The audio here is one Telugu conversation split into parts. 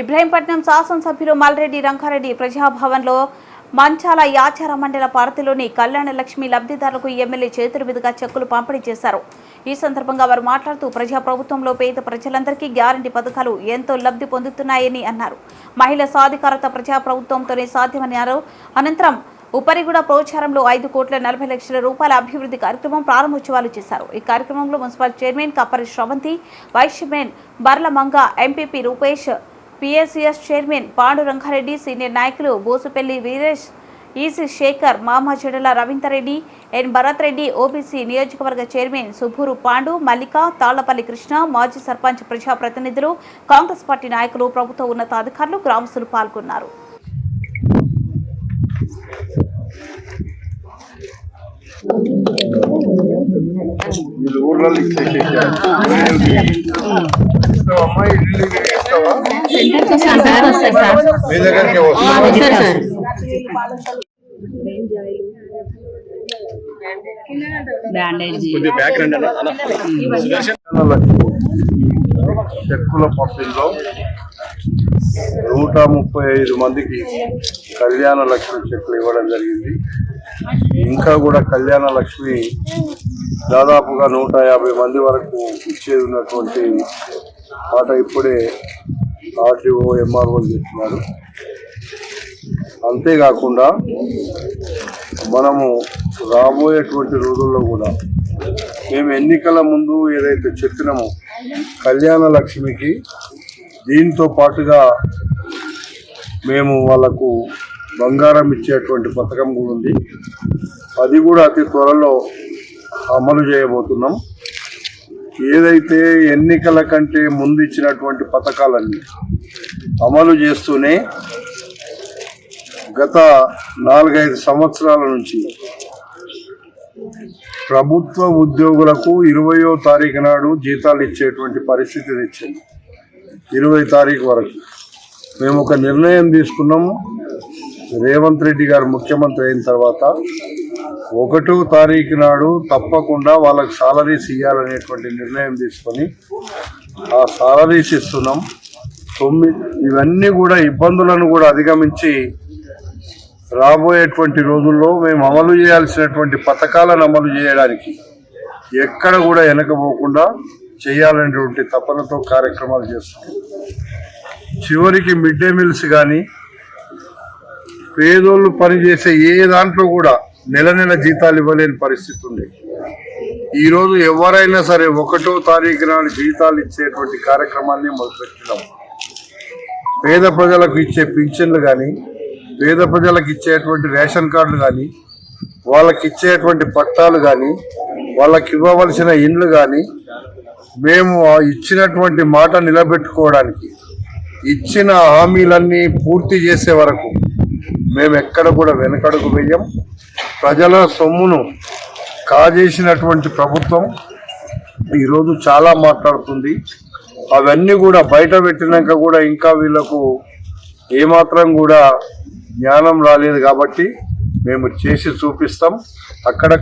ఇబ్రహీంపట్నం శాసనసభ్యులు మల్రెడ్డి రంగారెడ్డి ప్రజాభవన్లో మంచాల యాచార మండల పార్టీలోని కళ్యాణ లక్ష్మి లబ్ధిదారులకు ఎమ్మెల్యే చేతుల మీదుగా చెక్కులు పంపిణీ చేశారు. ఈ సందర్భంగా వారు మాట్లాడుతూ ప్రజా ప్రభుత్వంలో పేద ప్రజలందరికీ గ్యారంటీ పథకాలు ఎంతో లబ్ధి పొందుతున్నాయని అన్నారు. మహిళ సాధికారత ప్రజా ప్రభుత్వంతోనే సాధ్యమన్నారు. అనంతరం ఉపరిగూడ ప్రోచారంలో ఐదు కోట్ల నలభై లక్షల రూపాయల అభివృద్ధి కార్యక్రమం ప్రారంభోత్సవాలు చేశారు. ఈ కార్యక్రమంలో municipal chairman Kappari Sravanthi vice chairman Barla Manga MPP Rupesh PSCS chairman Pandu Ranga Reddy senior నాయకులు బోసుపల్లి వీరేష్ ఈసీ శేఖర్ మామ చెడల రవీందర్రెడ్డి ఎన్ భరత్ రెడ్డి ఓబీసీ నియోజకవర్గ చైర్మన్ సుభూరు పాండు మల్లిక తాళ్ళపల్లి కృష్ణ మాజీ సర్పంచ్ ప్రజాప్రతినిధులు కాంగ్రెస్ పార్టీ నాయకులు ప్రభుత్వ ఉన్నతాధికారులు గ్రామస్తులు పాల్గొన్నారు. వీళ్ళు మీ దగ్గరికే? బ్యాండేజ్ చెక్కుల పంపిణీలో నూట ముప్పై ఐదు మందికి కళ్యాణ లక్ష్మి చెక్కులు ఇవ్వడం జరిగింది ఇంకా కూడా కళ్యాణ లక్ష్మి దాదాపుగా నూట యాభై మంది వరకు ఇచ్చేది ఉన్నటువంటి మాట ఇప్పుడే ఆర్టీఓ ఎంఆర్ఓ చేస్తున్నారు. అంతేకాకుండా మనము రాబోయేటువంటి రోజుల్లో కూడా మేము ఎన్నికల ముందు ఏదైతే చెప్పినామో కళ్యాణ లక్ష్మికి దీంతో పాటుగా మేము వాళ్ళకు బంగారం ఇచ్చేటువంటి పథకం కూడా ఉంది. అది కూడా అతి త్వరలో అమలు చేయబోతున్నాం. ఏదైతే ఎన్నికల కంటే ముందు ఇచ్చినటువంటి పథకాలన్నీ అమలు చేస్తూనే గత నాలుగైదు సంవత్సరాల నుంచి ప్రభుత్వ ఉద్యోగులకు ఇరవయో తారీఖు నాడు జీతాలు ఇచ్చేటువంటి పరిస్థితి తెచ్చింది. ఇరవై తారీఖు వరకు. మేము ఒక నిర్ణయం తీసుకున్నాము. రేవంత్ రెడ్డి గారు ముఖ్యమంత్రి అయిన తర్వాత ఒకటో తారీఖు నాడు తప్పకుండా వాళ్ళకి సాలరీస్ ఇవ్వాలనేటువంటి నిర్ణయం తీసుకొని ఆ సాలరీస్ ఇస్తున్నాం. తొమ్మిది ఇవన్నీ కూడా ఇబ్బందులను కూడా అధిగమించి రాబోయేటువంటి రోజుల్లో మేము అమలు చేయాల్సినటువంటి పథకాలను అమలు చేయడానికి ఎక్కడ కూడా వెనకపోకుండా చేయాలనేటువంటి తపనతో కార్యక్రమాలు చేస్తాం చివరికి మిడ్ డే మీల్స్ కానీ పేదోళ్ళు పనిచేసే ఏ దాంట్లో కూడా నెల నెల జీతాలు ఇవ్వలేని పరిస్థితి ఉంది. ఈరోజు ఎవరైనా సరే ఒకటో తారీఖు నాడు జీతాలు ఇచ్చేటువంటి కార్యక్రమాన్ని మొదలుపెట్టినాం. పేద ప్రజలకు ఇచ్చే పింఛన్లు కానీ పేద ప్రజలకు ఇచ్చేటువంటి రేషన్ కార్డులు కానీ వాళ్ళకి ఇచ్చేటువంటి పట్టాలు కానీ వాళ్ళకి ఇవ్వవలసిన ఇండ్లు కానీ మేము ఇచ్చినటువంటి మాట నిలబెట్టుకోవడానికి ఇచ్చిన హామీలన్నీ పూర్తి చేసే వరకు మేము ఎక్కడ కూడా వెనకడుగు వేయం. ప్రజల సొమ్మును కాజేసినటువంటి ప్రభుత్వం ఈరోజు చాలా మాట్లాడుతుంది. అవన్నీ కూడా బయట పెట్టినాక కూడా ఇంకా వీళ్ళకు ఏమాత్రం కూడా జ్ఞానం రాలేదు కాబట్టి మేము చేసి చూపిస్తాం. అక్కడ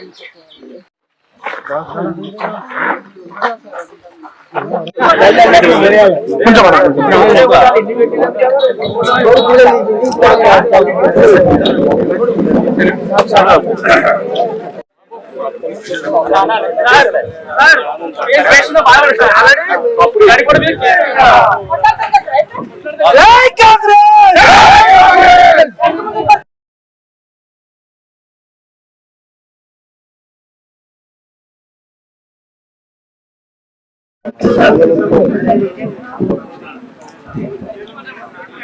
అనుకోవాలి కాంగ్రెస్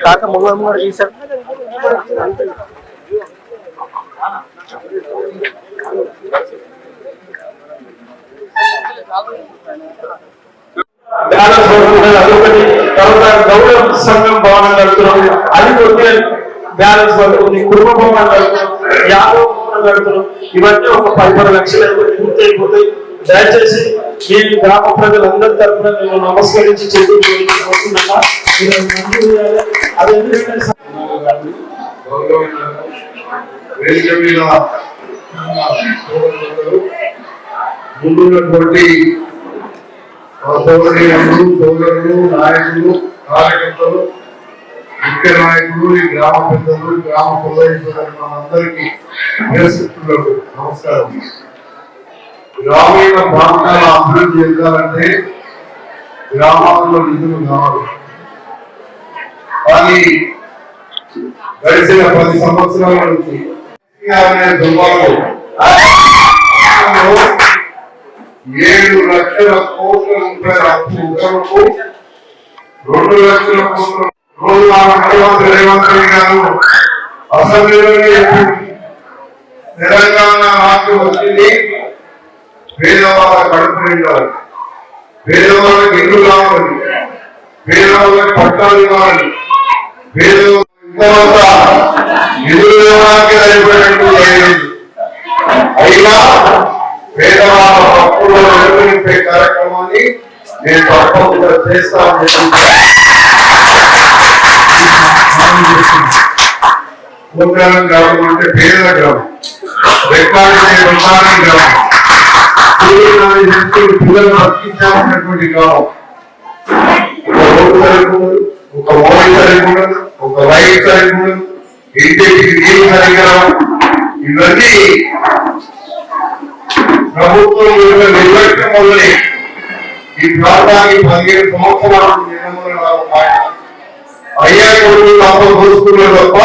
కాక మొగ కూడా తీసారు గౌరవ సంఘం భవనం కడుతున్నాం అది కొద్దిగా బ్యాలెన్స్ పడుతుంది కుటుంబ భవనం కడుతున్నాం యాదవ భవనం కడుతున్నాం ఇవన్నీ ఒక పది పది లక్షలు పూర్తి అయిపోతాయి దయచేసి మీ గ్రామ ప్రజలందరి తరఫున మేము నమస్కరించి చెల్లిస్తున్నాను మీరు అది ఎందుకంటే వేదిక మీద ముందున్నటువంటి సోదరులు సోదరులు నాయకులు కార్యకర్తలు ముఖ్య నాయకులు ఈ గ్రామ పెద్దలు గ్రామ ప్రజలందరికీ నమస్కారం. గ్రామీణ ప్రాంతాల అభివృద్ధి చెందాలంటే గ్రామాల్లో నిధులు కావాలి. కానీ గడిచిన పది సంవత్సరాల నుంచి ఏడు లక్షల కోట్ల రూపాయల అప్పు ఉత్తరకు రెండు లక్షల కోట్ల రోజు ఆ ముఖ్యమంత్రి రేవంత్ రెడ్డి గారు అసెంబ్లీలోనే తెలంగాణ రాష్ట్రం వచ్చింది. పేదవాళ్ళ కడుపు నిండాలి. పేదవాళ్ళకి ఇల్లు కావాలి. పేదవాళ్ళకి పట్టాలు కావాలి పేదవాళ్ళ ఇంతవరకు అయిపోయినట్టు అయినా పేదవాళ్ళ హక్కులు నిర్వహించే కార్యక్రమాన్ని నేను తప్పకుండా చేస్తానని గ్రామం అంటే పేద గ్రామం. రికార్డు గ్రామం. సూర్యనారాయణ శక్తులు పిల్లలు బతికించామన్నటువంటి గ్రామం ఒక రోడ్డు సరిపోదు ఒక మోడల్ సరిపోదు ఒక లైట్ సరిపోదు ఇంటికి నీళ్ళు సరిగా ఇవన్నీ ప్రభుత్వం యొక్క నిర్లక్ష్యం వల్లనే ఈ ప్రాంతానికి పదిహేను సంవత్సరాలు నిర్మూలన అయ్యా కొడుకు తప్ప దోసుకునే తప్ప